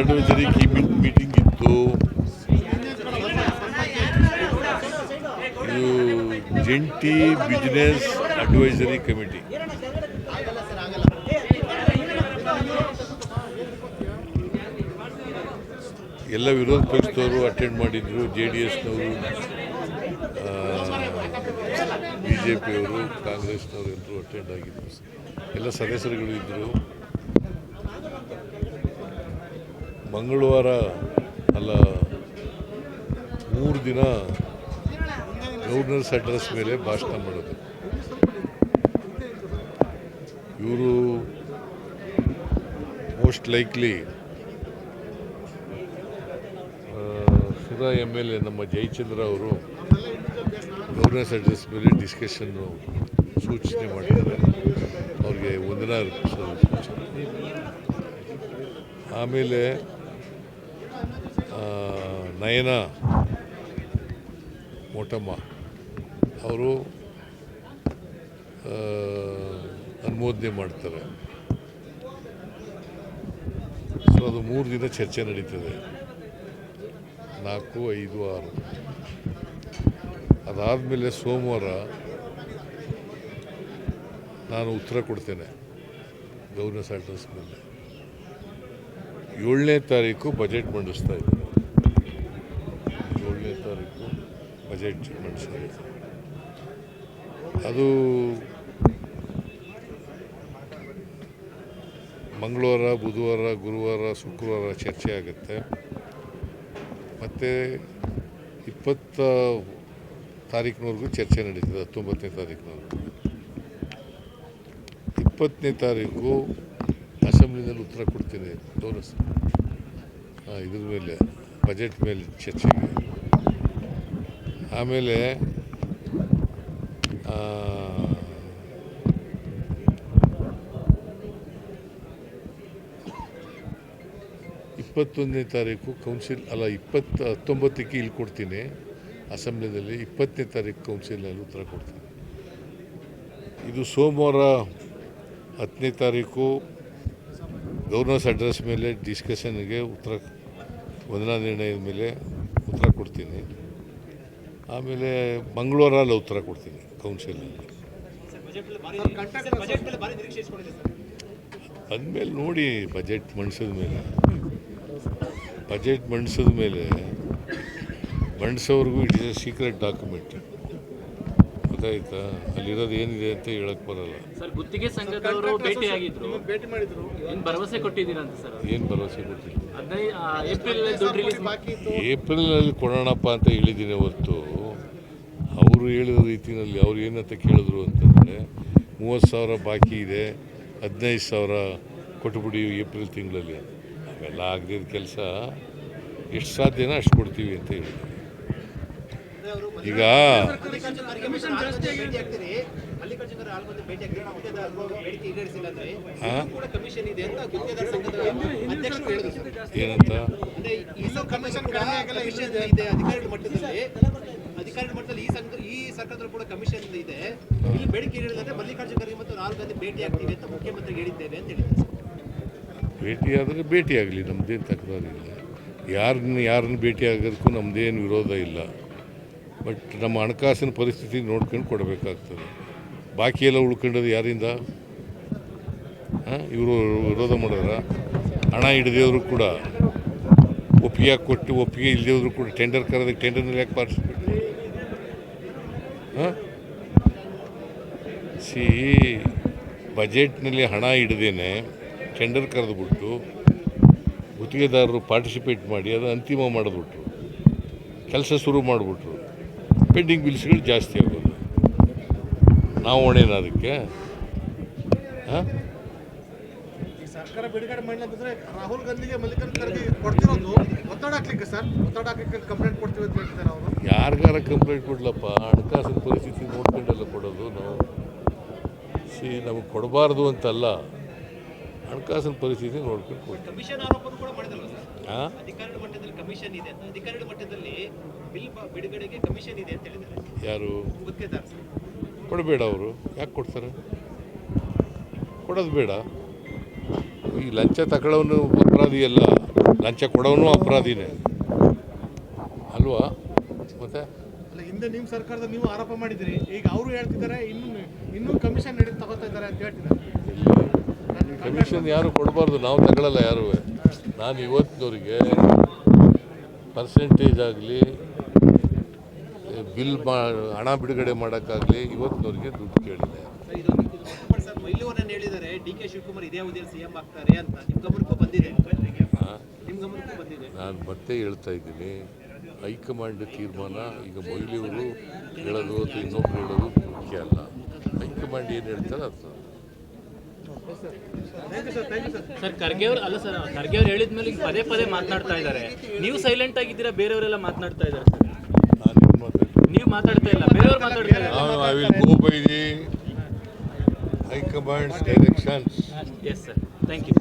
Advisory meeting ಇತ್ತು. ಇದು ಜಂಟಿ ಬಿಸ್ನೆಸ್ ಅಡ್ವೈಸರಿ ಕಮಿಟಿ. ಎಲ್ಲ ವಿರೋಧ ಪಕ್ಷದವರು ಅಟೆಂಡ್ ಮಾಡಿದ್ರು, ಜೆ ಡಿ ಎಸ್ನವರು ಬಿ ಜೆ ಪಿಯವರು ಕಾಂಗ್ರೆಸ್ನವರು ಎಲ್ಲರೂ ಅಟೆಂಡ್ ಆಗಿದ್ದರು ಎಲ್ಲ ಸದಸ್ಯರುಗಳು ಇದ್ದರು ಮಂಗಳವಾರ ಅಲ್ಲ, ಮೂರು ದಿನ ಗವರ್ನರ್ಸ್ ಅಡ್ರೆಸ್ ಮೇಲೆ ಭಾಷಣ ಮಾಡೋದು. ಇವರು most likely Sudha M L A ನಮ್ಮ ಜಯಚಂದ್ರ ಅವರು ಗವರ್ನರ್ಸ್ ಅಡ್ರೆಸ್ ಮೇಲೆ ಡಿಸ್ಕಷನ್ನು ಸೂಚನೆ ಮಾಡಿದ್ದಾರೆ ಅವ್ರಿಗೆ ಒಂದಿನ ಆಮೇಲೆ ನಯನ. ಮೋಟಮ್ಮ. ಅವರು ಅನುಮೋದನೆ ಮಾಡ್ತಾರೆ. ಸೊ ಅದು ಮೂರು ದಿನ ಚರ್ಚೆ ನಡೀತದೆ. ನಾಲ್ಕು, ಐದು, ಆರು. ಅದಾದಮೇಲೆ ಸೋಮವಾರ ನಾನು ಉತ್ತರ ಕೊಡ್ತೇನೆ ಗವರ್ನರ್ಸ್ ಅಡ್ರೆಸ್ ಮೇಲೆ. ಏಳನೇ ತಾರೀಕು ಬಜೆಟ್ ಮಂಡಿಸ್ತಾ ಇದ್ದೀನಿ. ಬಜೆಟ್ ಮಂಡಿಸಿದೆ ಅದು ಮಂಗಳವಾರ, ಬುಧವಾರ, ಗುರುವಾರ, ಶುಕ್ರವಾರ ಚರ್ಚೆ ಆಗುತ್ತೆ. ಮತ್ತು ಇಪ್ಪತ್ತ ತಾರೀಕಿನವರೆಗೂ ಚರ್ಚೆ ನಡೀತದೆ, ಹತ್ತೊಂಬತ್ತನೇ ತಾರೀಕಿನವರೆಗೂ ಇಪ್ಪತ್ತನೇ ತಾರೀಕು ಅಸೆಂಬ್ಲಿನಲ್ಲಿ ಉತ್ತರ ಕೊಡ್ತೀನಿ ತೋರಿಸ್ ಇದ್ರ ಮೇಲೆ, ಬಜೆಟ್ ಮೇಲೆ ಚರ್ಚೆಗೆ. ಆಮೇಲೆ ಇಪ್ಪತ್ತೊಂದನೇ ತಾರೀಕು ಕೌನ್ಸಿಲ್, ಅಲ್ಲ, ಇಪ್ಪತ್ತು, ಹತ್ತೊಂಬತ್ತಕ್ಕೆ ಇಲ್ಲಿ ಕೊಡ್ತೀನಿ. ಅಸೆಂಬ್ಲಿನಲ್ಲಿ ಇಪ್ಪತ್ತನೇ ತಾರೀಕು ಕೌನ್ಸಿಲ್ನಲ್ಲಿ ಉತ್ತರ ಕೊಡ್ತೀನಿ. ಇದು ಸೋಮವಾರ ಹತ್ತನೇ ತಾರೀಕು ಗೌರ್ನರ್ಸ್ ಅಡ್ರೆಸ್ ಮೇಲೆ ಡಿಸ್ಕಷನ್ಗೆ ಉತ್ತರ, ವಂದನಾ ನಿರ್ಣಯದ ಮೇಲೆ ಉತ್ತರ ಕೊಡ್ತೀನಿ. ಆಮೇಲೆ ಮಂಗಳೂರಲ್ಲಿ ಉತ್ತರ ಕೊಡ್ತೀನಿ ಕೌನ್ಸಿಲಲ್ಲಿ ಅಂದಮೇಲೆ ನೋಡಿ ಬಜೆಟ್ ಮಂಡಿಸಿದ ಮೇಲೆ. ಬಜೆಟ್ ಮಂಡಿಸಿದ ಮೇಲೆ ಮಂಡಿಸೋವರೆಗೂ it is a secret document ಗೊತ್ತಾಯ್ತಾ ಅಲ್ಲಿರೋದು ಏನಿದೆ ಅಂತ ಹೇಳಕ್ ಬರಲ್ಲ. ಸರ್ ಗುತ್ತಿಗೆ ಸಂಘದವರು ಭೇಟಿಯಾಗಿದ್ರು ಭೇಟಿ ಮಾಡಿದ್ರು. ಏನ್ ಭರವಸೆ ಕೊಟ್ಟಿದ್ದೀರಂತ ಸರ್ ಏನು ಭರವಸೆ ಕೊಟ್ಟಿಲ್ಲ. ಹದಿನೈದು ಏಪ್ರಿಲ್ ದುಡ್ಡು ರಿಲೀಸ್ ಬಾಕಿ ಇತ್ತು. ಏಪ್ರಿಲ್ನಲ್ಲಿ ಕೊಡೋಣಪ್ಪ ಅಂತ ಹೇಳಿದ್ದೀನಿ ಹೊರತು. ಅವರು ಹೇಳಿದ ರೀತಿಯಲ್ಲಿ ಅವ್ರು ಏನಂತ ಕೇಳಿದ್ರು ಅಂತಂದರೆ ಮೂವತ್ತು ಸಾವಿರ ಬಾಕಿ ಇದೆ ಹದಿನೈದು ಸಾವಿರ ಕೊಟ್ಟುಬಿಡಿ ಏಪ್ರಿಲ್ ತಿಂಗಳಲ್ಲಿ. ಅವೆಲ್ಲ ಆಗದಿದ್ದ ಕೆಲಸ. ಎಷ್ಟು ಸಾಧ್ಯನೋ ಅಷ್ಟು ಕೊಡ್ತೀವಿ ಅಂತ ಹೇಳಿ ಈಗ ಭೇಟಿ. ಏನಂತ? ಅಧಿಕಾರಿಗಳ ಮಟ್ಟದಲ್ಲಿ. ಅಧಿಕಾರಿಗಳ ಮಟ್ಟದಲ್ಲಿ ಈ ಸಂಘ ಈ ಸರ್ಕಾರದಲ್ಲೂ ಕೂಡ ಕಮಿಷನ್ ಇದೆ ಇಲ್ಲಿ ಬೇಡಿಕೆ ಹೇಳಿದ್ರೆ ಮಲ್ಲಿಕಾರ್ಜುನ ಖರ್ಗೆ ಮತ್ತು ರಾಹುಲ್ ಗಾಂಧಿ ಭೇಟಿ ಆಗ್ತೀವಿ ಅಂತ ಮುಖ್ಯಮಂತ್ರಿ ಹೇಳಿದ್ದೇವೆ ಅಂತ ಸರ್. ಭೇಟಿಯಾದರೆ ಭೇಟಿಯಾಗಲಿ ನಮ್ಮದೇನು ತಕರಾರಿಲ್ಲ. ಯಾರನ್ನ ಯಾರನ್ನ ಭೇಟಿ ಆಗೋದಕ್ಕೂ ನಮ್ಮದೇನು ವಿರೋಧ ಇಲ್ಲ. ಬಟ್ ನಮ್ಮ ಹಣಕಾಸಿನ ಪರಿಸ್ಥಿತಿ ನೋಡ್ಕೊಂಡು ಕೊಡಬೇಕಾಗ್ತದೆ. ಬಾಕಿ ಎಲ್ಲ ಉಳ್ಕೊಂಡದ್ದು ಯಾರಿಂದ? ಇವರು ವಿರೋಧ ಮಾಡೋರ? ಹಣ ಹಿಡಿದೇವರು ಕೂಡ ಒಪ್ಪಿಗೆ ಕೊಟ್ಟು ಒಪ್ಪಿಗೆ ಇಲ್ಲದೇವ್ರು ಕೂಡ ಟೆಂಡರ್ ಕರೆದಕ್ಕೆ ಟೆಂಡರ್ನಲ್ಲಿ ಯಾಕೆ ಪಾರ್ಟಿಸಿಪೇಟ್ ಹಾಂ? ಸಿ, ಬಜೆಟ್ನಲ್ಲಿ ಹಣ ಹಿಡ್ದೇನೆ ಟೆಂಡರ್ ಕರೆದುಬಿಟ್ಟು ಗುತ್ತಿಗೆದಾರರು ಪಾರ್ಟಿಸಿಪೇಟ್ ಮಾಡಿ ಅದು ಅಂತಿಮ ಮಾಡಿಬಿಟ್ರು. ಕೆಲಸ ಶುರು ಮಾಡಿಬಿಟ್ರು. ಪೆಂಡಿಂಗ್ ಬಿಲ್ಸ್ಗಳು ಜಾಸ್ತಿ ಆಗೋದು. ನಾವು ಹೊಣೆನ ಅದಕ್ಕೆ? ಹಾಂ? ಈ ಸರ್ಕಾರ ಬಿಡುಗಡೆ ಮಾಡಿಲ್ಲ ಅಂತಂದ್ರೆ ರಾಹುಲ್ ಗಾಂಧಿಗೆ ಮಲ್ಲಿಕಾರ್ಜುನ ಖರ್ಗೆ ಕೊಡ್ತಿರೋದು ಒತ್ತಡ ಹಾಕ್ಲಿಕ್ಕೆ ಸರ್? ಒತ್ತಡ ಹಾಕ್ಲಿಕ್ಕೆ ಕಂಪ್ಲೇಂಟ್ ಕೊಡ್ತೀವಿ ಅಂತ ಹೇಳ್ತಾರೆ ಅವರು. ಯಾರಿಗಾರ ಕಂಪ್ಲೇಂಟ್ ಕೊಡ್ಲಪ್ಪ? ಹಣಕಾಸಿನ ಪರಿಸ್ಥಿತಿ ನೋಡ್ಕೊಂಡೆಲ್ಲ ಕೊಡೋದು ನಾವು. ಸಿ ನಮಗೆ ಕೊಡಬಾರ್ದು ಅಂತಲ್ಲ. ಹಣಕಾಸಿನ ಪರಿಸ್ಥಿತಿ ನೋಡ್ಕೊಂಡು ಕೊಡ್ತೀವಿ. ಕಮಿಷನ್ ಆರೋಪನೂ ಕೂಡ ಮಾಡಿದಲ್ವ ಸರ್? ಹಾಂ? ಅಧಿಕಾರಿಗಳ ಮಟ್ಟದಲ್ಲಿ ಕಮಿಷನ್ ಇದೆ ಅಂತ. ಅಧಿಕಾರಿಗಳ ಮಟ್ಟದಲ್ಲಿ ಬಿಲ್ ಬ- ಬಿಡುಗಡೆಗೆ ಕಮಿಷನ್ ಇದೆ ಅಂತ ಹೇಳಿದ್ದಾರೆ. ಯಾರು? ಕೊಡಬೇಡ ಅವರು. ಯಾಕೆ ಕೊಡ್ತಾರೆ? ಕೊಡೋದು ಬೇಡ. ಈ ಲಂಚ ತಗೊಳ್ಳೋನು ಅಪರಾಧಿ ಅಲ್ಲ. ಲಂಚ ಕೊಡೋನು ಅಪರಾಧಿನೇ. ಅಲ್ವಾ? ಮತ್ತೆ? ಅಲ್ಲ ಹಿಂದೆ ನಿಮ್ಮ ಸರ್ಕಾರದ ನೀವು ಆರೋಪ ಮಾಡಿದಿರಿ. ಈಗ ಅವರು ಹೇಳ್ತಿದ್ದಾರೆ ಇನ್ನೂ ಇನ್ನೂ ಕಮಿಷನ್ ನಡೀತಾ ತಗೋತಾ ಇದ್ದಾರೆ ಅಂತ ಹೇಳ್ತಿದ್ದಾರೆ. ಕಮಿಷನ್ ಯಾರು ಕೊಡಬಾರ್ದು? ನಾವು ತಗೊಳ್ಳಲ್ಲ ಯಾರು? ನಾನು ಇವತ್ತಿನವರಿಗೆ ಪರ್ಸೆಂಟೇಜ್ ಆಗಲಿ ಬಿಲ್ ಮಾ ಹಣ ಬಿಡುಗಡೆ ಮಾಡೋಕ್ಕಾಗಲಿ ಇವತ್ತಿನವ್ರಿಗೆ ದುಡ್ಡು ಕೇಳಿದೆ. ನಾನು ಮತ್ತೆ ಹೇಳ್ತಾ ಇದ್ದೀನಿ ಹೈಕಮಾಂಡ್ ತೀರ್ಮಾನ ಈಗ ಮೊಯ್ಲಿಯವರು ಹೇಳೋದು ಅಥವಾ ಇನ್ನೊಬ್ರು ಹೇಳೋದು ಮುಖ್ಯ ಅಲ್ಲ. ಹೈಕಮಾಂಡ್ ಏನು ಹೇಳ್ತಾರೆ ಅದು. ಸರ್ ಖರ್ಗೆ ಅವ್ರು ಅಲ್ಲ ಸರ್ ಖರ್ಗೆ ಅವ್ರು ಹೇಳಿದ್ಮೇಲೆ ಈಗ ಪದೇ ಪದೇ ಮಾತನಾಡ್ತಾ ಇದ್ದಾರೆ. ನೀವು ಸೈಲೆಂಟ್ ಆಗಿದ್ದೀರಾ ಬೇರೆಯವರೆಲ್ಲ ಮಾತನಾಡ್ತಾ ಇದ್ದಾರೆ ಸರ್. ನೀವು ಮಾತಾಡ್ತಾ ಇಲ್ಲ ಬೇರೆಯವ್ರು ಮಾತಾಡ್ತಾ ಇದ್ದಾರೆ high command directions yes sir thank you